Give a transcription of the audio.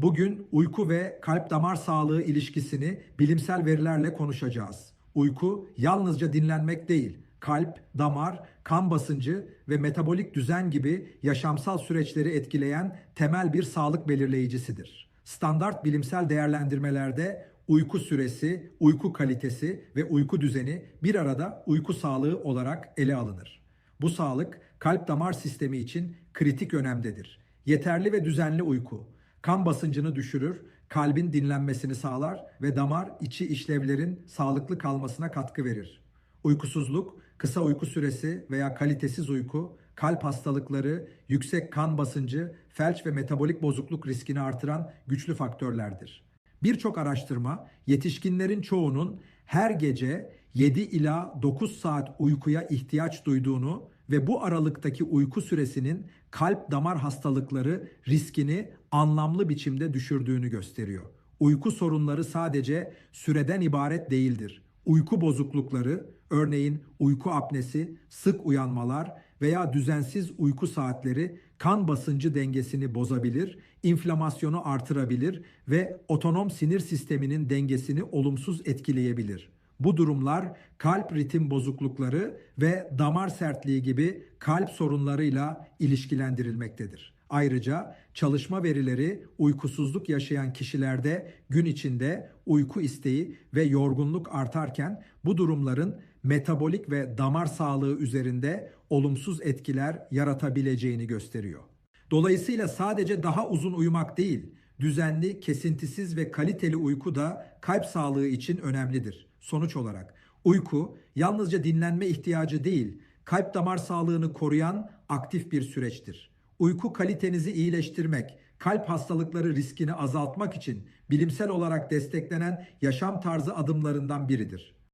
Bugün uyku ve kalp damar sağlığı ilişkisini bilimsel verilerle konuşacağız. Uyku yalnızca dinlenmek değil, kalp, damar, kan basıncı ve metabolik düzen gibi yaşamsal süreçleri etkileyen temel bir sağlık belirleyicisidir. Standart bilimsel değerlendirmelerde uyku süresi, uyku kalitesi ve uyku düzeni bir arada uyku sağlığı olarak ele alınır. Bu sağlık kalp damar sistemi için kritik önemdedir. Yeterli ve düzenli uyku kan basıncını düşürür, kalbin dinlenmesini sağlar ve damar içi işlevlerin sağlıklı kalmasına katkı verir. Uykusuzluk, kısa uyku süresi veya kalitesiz uyku, kalp hastalıkları, yüksek kan basıncı, felç ve metabolik bozukluk riskini artıran güçlü faktörlerdir. Birçok araştırma yetişkinlerin çoğunun her gece 7 ila 9 saat uykuya ihtiyaç duyduğunu ve bu aralıktaki uyku süresinin kalp damar hastalıkları riskini anlamlı biçimde düşürdüğünü gösteriyor. Uyku sorunları sadece süreden ibaret değildir. Uyku bozuklukları, örneğin uyku apnesi, sık uyanmalar veya düzensiz uyku saatleri kan basıncı dengesini bozabilir, inflamasyonu artırabilir ve otonom sinir sisteminin dengesini olumsuz etkileyebilir. Bu durumlar kalp ritim bozuklukları ve damar sertliği gibi kalp sorunlarıyla ilişkilendirilmektedir. Ayrıca çalışma verileri uykusuzluk yaşayan kişilerde gün içinde uyku isteği ve yorgunluk artarken bu durumların metabolik ve damar sağlığı üzerinde olumsuz etkiler yaratabileceğini gösteriyor. Dolayısıyla sadece daha uzun uyumak değil, düzenli, kesintisiz ve kaliteli uyku da kalp sağlığı için önemlidir. Sonuç olarak uyku yalnızca dinlenme ihtiyacı değil, kalp damar sağlığını koruyan aktif bir süreçtir. Uyku kalitenizi iyileştirmek, kalp hastalıkları riskini azaltmak için bilimsel olarak desteklenen yaşam tarzı adımlarından biridir.